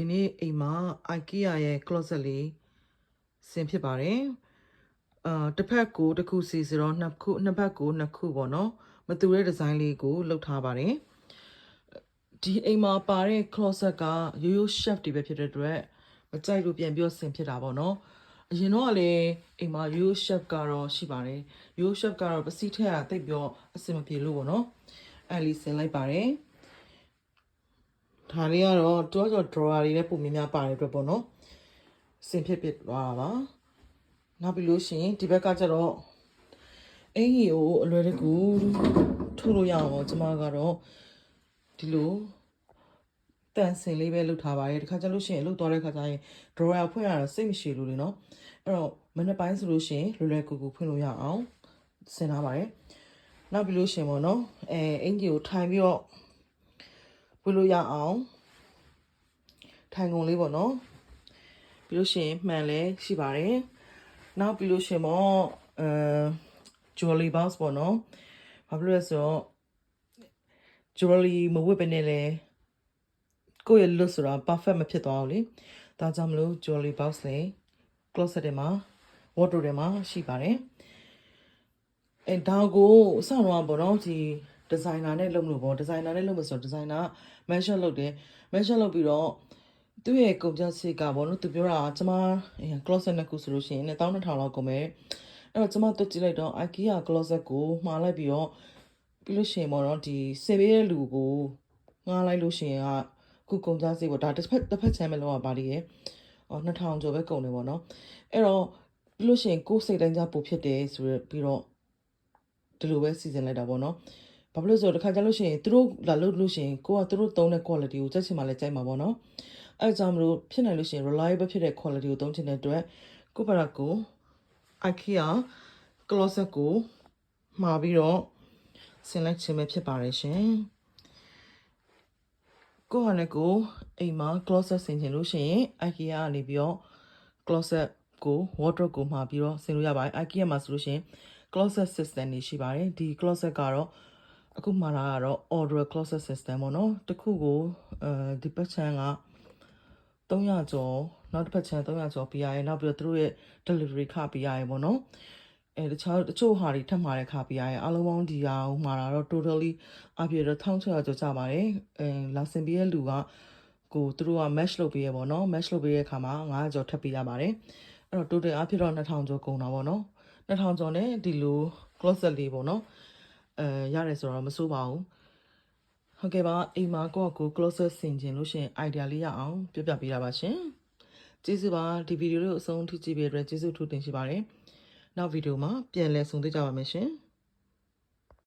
ဒီနေ့အိမ်မှာ IKEA ရဲ့ closet လေးဆင်ဖြစ်ပါတယ်အာတစ်ဖက်ကိုတစ်ခုစီဆိုတော့နှစ်ခုနှစ်ဘက်ကိုနှစ်ခုပေါ့နော်မတူတဲ့ဒီဇိုင်းလေးကိုလုပ်ထားပါတယ်ဒီအိမ်မှာပါတဲ့ closet ကရိုးရိုး chef တွေပဲဖြစ်တဲ့အတွက်မကြိုက်လို့ပြန်ပြီးတော့ဆင်ဖြစ်တာပေါ့နော်အရင်တော့ကလည်းအိမ်မှာရိုးရိုး chef ကတော့ရှိပါတယ်ရိုးရိုး chef ကတော့ပစီထက်ကတိတ်ပြီးတော့အဆင်မပြေလို့ပေါ့နော်အဲ့လီဆင်လိုက်ပါတယ် ဒါလေးကတော့တွားကျော် drawer တွေလည်းပုံများများပါတယ်အတွက်ပေါ့နော်စင်ဖြစ်ဖြစ်သွားတာပါနောက်ပြီးလို့ရှိရင်ဒီဘက်ကကျတော့အင်ကြီးကိုအလွယ်တကူထုတ်လို့ရအောင်ပေါ့ကျွန်မကတော့ဒီလိုတန်စင်လေးပဲလုပ်ထားပါတယ်တခါကျလို့ရှိရင်လုပ်သွားတဲ့ခါကျရင် drawer ဖွင့်ရတာစိတ်မရှိလို့လေနော်အဲ့တော့မနေ့ပိုင်းဆိုလို့ရှိရင်လွယ်လွယ်ကူကူဖွင့်လို့ရအောင်ဆင်ထားပါတယ်နောက်ပြီးလို့ရှိရင်ပေါ့နော်အဲအင်ကြီးကိုထိုင်ပြီးတော့ ဝေလို့ရအောင်ထိုင်ကုန်လေးပေါ့နော်ပြီးလို့ရှိရင်မှန်လဲရှိပါတယ်နောက်ပြီးလို့ရှိရင်ပေါ့အဲ jewelry box ပေါ့နော်ဘာဖြစ်လို့လဲဆိုတော့ jewelry မဝတ်ပဲနဲ့လဲကိုယ့်ရဲ့ look ဆိုတာ perfect မဖြစ်သွားဘူးလေဒါကြောင့်မလို့ jewelry box လေး closet ထဲမှာ wardrobe ထဲမှာရှိပါတယ်အဲဒါကိုအစတော့ပေါ့နော်ဒီ ဒီဇိုင်နာနဲ့လုပ်လို့ပေါ့ဒီဇိုင်နာနဲ့လုပ်လို့ဆိုတော့ဒီဇိုင်နာ mention လုပ်တယ် mention လုပ်ပြီးတော့သူ့ရဲ့ကုန်ကျစရိတ်ကပေါ့နော်သူပြောတာကျမ closet နှစ်ခုဆိုလို့ရှိရင်12000လောက်ကုန်မယ်အဲ့တော့ကျမတွက်ကြည့်လိုက်တော့ IKEA closet ကိုမှာလိုက်ပြီးတော့ပြီးလို့ရှိရင်ပေါ့နော်ဒီစေပေးတဲ့လူကိုငှားလိုက်လို့ရှိရင်ကခုကုန်ကျစရိတ်ပေါ့ဒါတစ်ဖက်တစ်ဖက်ချမ်းပဲလောက်ရပါလိမ့်ရဲ့အော်2000ကျော်ပဲကုန်တယ်ပေါ့နော်အဲ့တော့ပြီးလို့ရှိရင်ကိုယ်စိတ်တိုင်းကြပိုဖြစ်တယ်ဆိုရပြီးတော့ဒီလိုပဲစီစဉ်လိုက်တာပေါ့နော် ဘာဖြစ်လို့ဆိုတော့တစ်ခါကျလို့ရှိရင်သူတို့လာလို့လို့ရှိရင်ကိုကသူတို့သုံးတဲ့ quality ကိုစက်ချင်မှလည်းကြိုက်မှာပေါ့နော်အဲဒါကြောင့်မလို့ဖြစ်နိုင်လို့ရှိရင် reliable ဖြစ်တဲ့ quality ကိုသုံးချင်တဲ့အတွက်ကိုပါရကို IKEA closet ကိုမှာပြီးတော့ဆင်လိုက်ခြင်းပဲဖြစ်ပါတယ်ရှင်ကိုဟာလည်းကိုအိမ်မှာ closet ဆင်ချင်လို့ရှိရင် IKEA ကနေပြီးတော့ closet ကို wardrobe ကိုမှာပြီးတော့ဆင်လို့ရပါတယ် IKEA မှာဆိုလို့ရှိရင် closet system တွေရှိပါတယ်ဒီ closet ကတော့ အခုမှလာကတော့ order closet system ပေါ့နော်တစ်ခုကိုအဲဒီပတ်ချမ်းက300ကျော်နောက်တစ်ပတ်ချမ်း300ကျော်ပေးရတယ်နောက်ပြီးတော့သူတို့ရဲ့ delivery ခပေးရတယ်ပေါ့နော်အဲတခြားတချို့ဟာတွေထပ်မှာတဲ့ခပေးရတယ်အားလုံးပေါင်းဒီဟာဟိုမှာတော့ totally အပြည့်တော့1600ကျော်ကြပါတယ်အဲလာစင်ပေးရဲ့လူကကိုသူတို့က match လုပ်ပေးရပေါ့နော် match လုပ်ပေးတဲ့အခါမှာ900ကျော်ထပ်ပေးရပါတယ်အဲ့တော့ total အပြည့်တော့2000ကျော်ကုန်တာပေါ့နော်2000ကျော်နဲ့ဒီလို closet လေးပေါ့နော် အဲရတယ်ဆိုတော့မစိုးပါဘူးဟုတ်ကဲ့ပါအိမ်မှာကိုယ့်အကို closet ဆင်ခြင်းလို့ရှရင် idea လေးရအောင်ပြပြပေးတာပါရှင်ကျေးဇူးပါဒီဗီဒီယိုလေးကိုအဆုံးထိကြည့်ပေးတဲ့အတွက်ကျေးဇူးထူးတင်ရှိပါတယ်နောက်ဗီဒီယိုမှာပြန်လည်ဆုံတွေ့ကြပါမယ်ရှင်